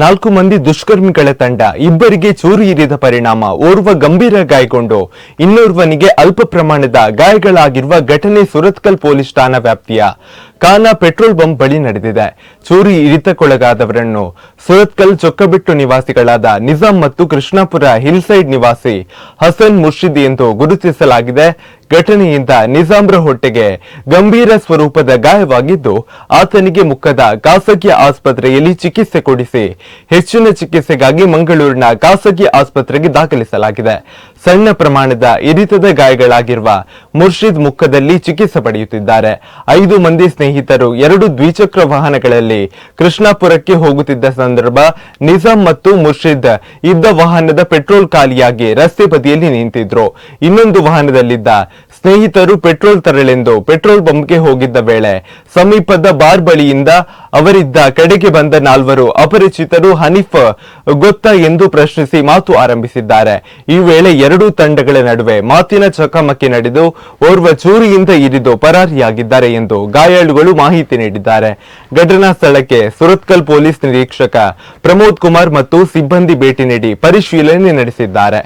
ನಾಲ್ಕು ಮಂದಿ ದುಷ್ಕರ್ಮಿಗಳ ತಂಡ ಇಬ್ಬರಿಗೆ ಚೂರು ಇರಿದ ಪರಿಣಾಮ ಓರ್ವ ಗಂಭೀರ ಗಾಯಗೊಂಡು ಇನ್ನೋರ್ವನಿಗೆ ಅಲ್ಪ ಪ್ರಮಾಣದ ಗಾಯಗಳಾಗಿರುವ ಘಟನೆ ಸುರತ್ಕಲ್ ಪೊಲೀಸ್ ಠಾಣಾ ವ್ಯಾಪ್ತಿಯ ಕಾನಾ ಪೆಟ್ರೋಲ್ ಬಂಕ್ ಬಳಿ ನಡೆದಿದೆ. ಚೂರಿ ಇರಿತಕ್ಕೊಳಗಾದವರನ್ನು ಸುರತ್ಕಲ್ ಚೊಕ್ಕಬಿಟ್ಟು ನಿವಾಸಿಗಳಾದ ನಿಜಾಂ ಮತ್ತು ಕೃಷ್ಣಾಪುರ ಹಿಲ್ಸೈಡ್ ನಿವಾಸಿ ಹಸನ್ ಮುರ್ಷಿದ್ ಎಂದು ಗುರುತಿಸಲಾಗಿದೆ. ಘಟನೆಯಿಂದ ನಿಜಾಮ್ರ ಹೊಟ್ಟೆಗೆ ಗಂಭೀರ ಸ್ವರೂಪದ ಗಾಯವಾಗಿದ್ದು, ಆತನಿಗೆ ಮುಖದ ಖಾಸಗಿ ಆಸ್ಪತ್ರೆಯಲ್ಲಿ ಚಿಕಿತ್ಸೆ ಕೊಡಿಸಿ ಹೆಚ್ಚಿನ ಚಿಕಿತ್ಸೆಗಾಗಿ ಮಂಗಳೂರಿನ ಖಾಸಗಿ ಆಸ್ಪತ್ರೆಗೆ ದಾಖಲಿಸಲಾಗಿದೆ. ಸಣ್ಣ ಪ್ರಮಾಣದ ಇರಿತದ ಗಾಯಗಳಾಗಿರುವ ಮುರ್ಷಿದ್ ಮುಖದಲ್ಲಿ ಚಿಕಿತ್ಸೆ ಪಡೆಯುತ್ತಿದ್ದಾರೆ. ಐದು ಮಂದಿ ಸ್ನೇಹಿತರು ಎರಡು ದ್ವಿಚಕ್ರ ವಾಹನಗಳಲ್ಲಿ ಕೃಷ್ಣಾಪುರಕ್ಕೆ ಹೋಗುತ್ತಿದ್ದ ಸಂದರ್ಭ ನಿಜಾಮ್ ಮತ್ತು ಮುರ್ಷಿದ್ ಇದ್ದ ವಾಹನದ ಪೆಟ್ರೋಲ್ ಖಾಲಿಯಾಗಿ ರಸ್ತೆ ಬದಿಯಲ್ಲಿ ನಿಂತಿದ್ರು. ಇನ್ನೊಂದು ವಾಹನದಲ್ಲಿದ್ದ ಸ್ನೇಹಿತರು ಪೆಟ್ರೋಲ್ ತರಲೆಂದು ಪೆಟ್ರೋಲ್ ಬಂಕ್ಗೆ ಹೋಗಿದ್ದ ವೇಳೆ ಸಮೀಪದ ಬಾರ್ ಬಳಿಯಿಂದ ಅವರಿದ್ದ ಕಡೆಗೆ ಬಂದ ನಾಲ್ವರು ಅಪರಿಚಿತರು ಹನೀಫ್ ಗೊತ್ತಾ ಎಂದು ಪ್ರಶ್ನಿಸಿ ಮಾತು ಆರಂಭಿಸಿದ್ದಾರೆ. ಈ ವೇಳೆ ಎರಡೂ ತಂಡಗಳ ನಡುವೆ ಮಾತಿನ ಚಕಮಕಿ ನಡೆದು ಓರ್ವ ಚೂರಿಯಿಂದ ಇರಿದು ಪರಾರಿಯಾಗಿದ್ದಾರೆ ಎಂದು ಗಾಯಾಳುಗಳು ಮಾಹಿತಿ ನೀಡಿದ್ದಾರೆ. ಘಟನಾ ಸ್ಥಳಕ್ಕೆ ಸುರತ್ಕಲ್ ಪೊಲೀಸ್ ನಿರೀಕ್ಷಕ ಪ್ರಮೋದ್ ಕುಮಾರ್ ಮತ್ತು ಸಿಬ್ಬಂದಿ ಭೇಟಿ ನೀಡಿ ಪರಿಶೀಲನೆ ನಡೆಸಿದ್ದಾರೆ.